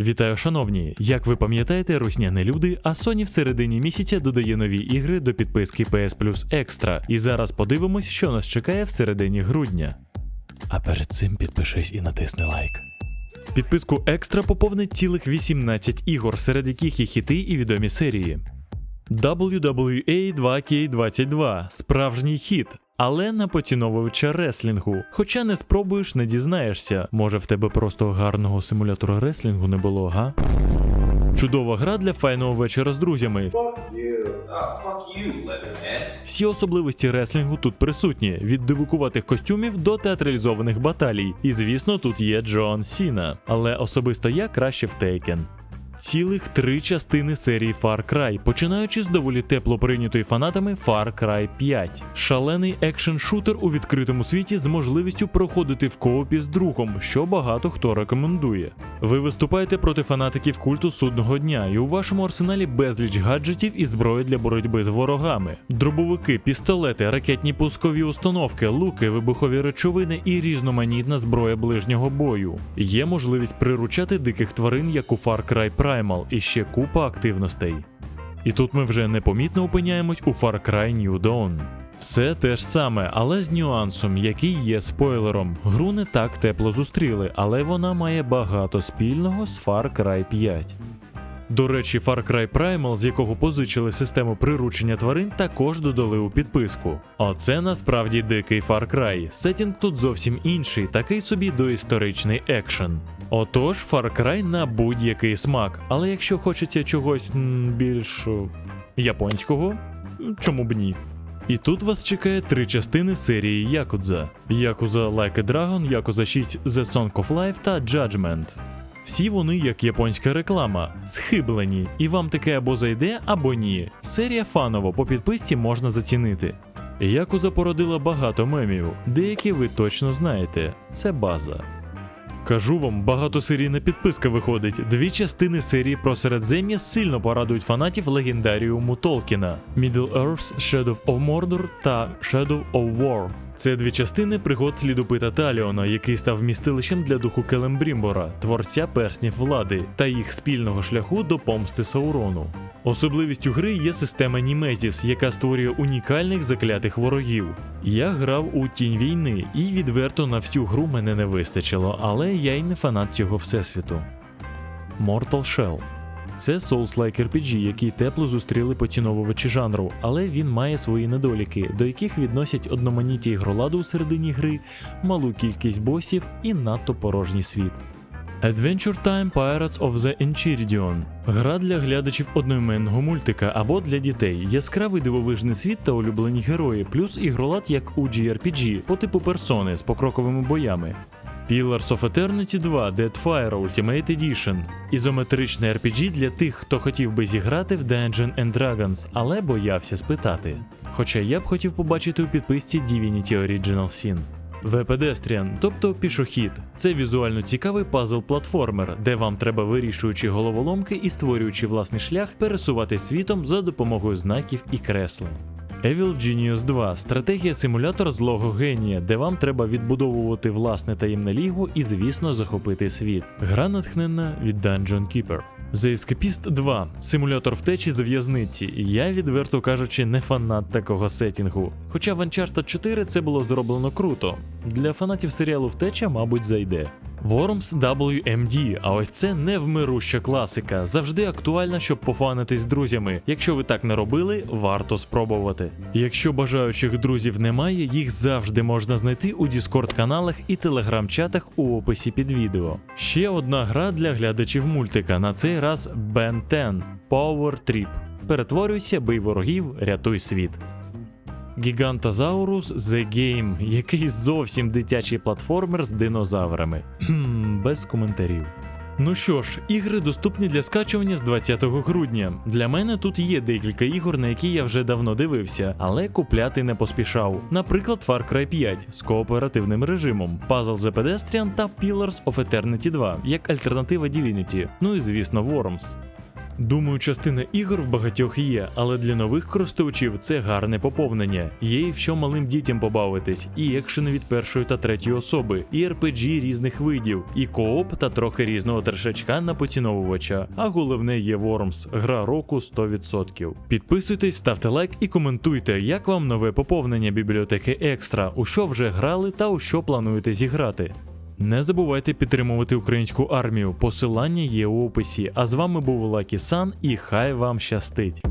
Вітаю, шановні! Як ви пам'ятаєте, русня не люди, а Sony в середині місяця додає нові ігри до підписки PS Plus Extra. І зараз подивимось, що нас чекає в середині грудня. А перед цим підпишись і натисни лайк. Підписку Екстра поповнить цілих 18 ігор, серед яких є хіти і відомі серії. WWE 2K22 справжній хіт, але на поціновувача реслінгу. Хоча не спробуєш, не дізнаєшся. Може в тебе просто гарного симулятора реслінгу не було, га? Чудова гра для файного вечора з друзями. Ah, Всі особливості реслінгу тут присутні: від дивукуватих костюмів до театралізованих баталій. І звісно, тут є Джон Сіна. Але особисто я краще в Taken. Цілих три частини серії Far Cry, починаючи з доволі тепло прийнятої фанатами Far Cry 5. Шалений екшен-шутер у відкритому світі з можливістю проходити в коопі з другом, що багато хто рекомендує. Ви виступаєте проти фанатиків культу судного дня, і у вашому арсеналі безліч гаджетів і зброї для боротьби з ворогами: дробовики, пістолети, ракетні пускові установки, луки, вибухові речовини і різноманітна зброя ближнього бою. Є можливість приручати диких тварин, як у Far Cry Primal, і ще купа активностей. І тут ми вже непомітно опиняємось у Far Cry New Dawn. Все те ж саме, але з нюансом, який є спойлером. Гру не так тепло зустріли, але вона має багато спільного з Far Cry 5. До речі, Far Cry Primal, з якого позичили систему приручення тварин, також додали у підписку. Оце насправді дикий Far Cry. Сетінг тут зовсім інший, такий собі доісторичний екшен. Отож, Far Cry на будь-який смак, але якщо хочеться чогось м, більш японського, чому б ні? І тут вас чекає три частини серії Якудза: Якуза Like a Dragon, Якуза 6 The Song of Life та Judgment. Всі вони як японська реклама, схиблені, і вам таке або зайде, або ні. Серія фаново по підписці можна зацінити. Якуза породила багато мемів, деякі ви точно знаєте. Це база. Кажу вам, багатосерійна підписка виходить. Дві частини серії про Середзем'я сильно порадують фанатів легендаріуму Толкіна: Middle Earth, Shadow of Mordor та Shadow of War. Це дві частини пригод слідопита Таліона, який став вмістилищем для духу Келембрімбора, творця перснів влади, та їх спільного шляху до помсти Саурону. Особливістю гри є система Німезіс, яка створює унікальних заклятих ворогів. Я грав у тінь війни, і відверто на всю гру мене не вистачило, але я й не фанат цього всесвіту. Mortal Shell це Souls-like RPG, який тепло зустріли поціновувачі жанру, але він має свої недоліки, до яких відносять одноманіття ігроладу у середині гри, малу кількість босів і надто порожній світ. Adventure Time Pirates of the Enchiridion гра для глядачів одноіменного мультика або для дітей, яскравий дивовижний світ та улюблені герої, плюс ігролад як у JRPG по типу персони з покроковими боями. Pillars of Eternity 2 Deadfire Ultimate Edition ізометричне RPG для тих, хто хотів би зіграти в Dungeon and Dragons, але боявся спитати. Хоча я б хотів побачити у підписці Divinity Original Sin. Pedestrian, тобто пішохід, це візуально цікавий пазл-платформер, де вам треба вирішуючи головоломки і створюючи власний шлях, пересуватись світом за допомогою знаків і креслень. Evil Genius 2 стратегія симулятор злого генія, де вам треба відбудовувати власне таємне лігво і, звісно, захопити світ. Гра натхнена від Dungeon Keeper. The Escapist 2 симулятор втечі з в'язниці. Я, відверто кажучи, не фанат такого сетінгу. Хоча в Uncharted 4 це було зроблено круто. Для фанатів серіалу втеча, мабуть, зайде. Worms WMD, а ось це невмируща класика, завжди актуальна, щоб пофанитись з друзями. Якщо ви так не робили, варто спробувати. Якщо бажаючих друзів немає, їх завжди можна знайти у Discord каналах і телеграм-чатах у описі під відео. Ще одна гра для глядачів мультика, на цей раз Ben 10 Power Trip. Перетворюйся, бий ворогів, рятуй світ. Гігантозаурус The Game, який зовсім дитячий платформер з динозаврами. Хм, без коментарів. Ну що ж, ігри доступні для скачування з 20 грудня. Для мене тут є декілька ігор, на які я вже давно дивився, але купляти не поспішав. Наприклад, Far Cry 5 з кооперативним режимом, Puzzle The Pedestrian та Pillars of Eternity 2 як альтернатива Divinity, ну і звісно Worms. Думаю, частина ігор в багатьох є, але для нових користувачів це гарне поповнення. Є і в що малим дітям побавитись, і екшени від першої та третьої особи, і RPG різних видів, і кооп та трохи різного трешачка на поціновувача. А головне є Worms, гра року 100%. Підписуйтесь, ставте лайк і коментуйте, як вам нове поповнення бібліотеки Екстра, у що вже грали та у що плануєте зіграти. Не забувайте підтримувати українську армію. Посилання є у описі. А з вами був Лакі Сан і хай вам щастить.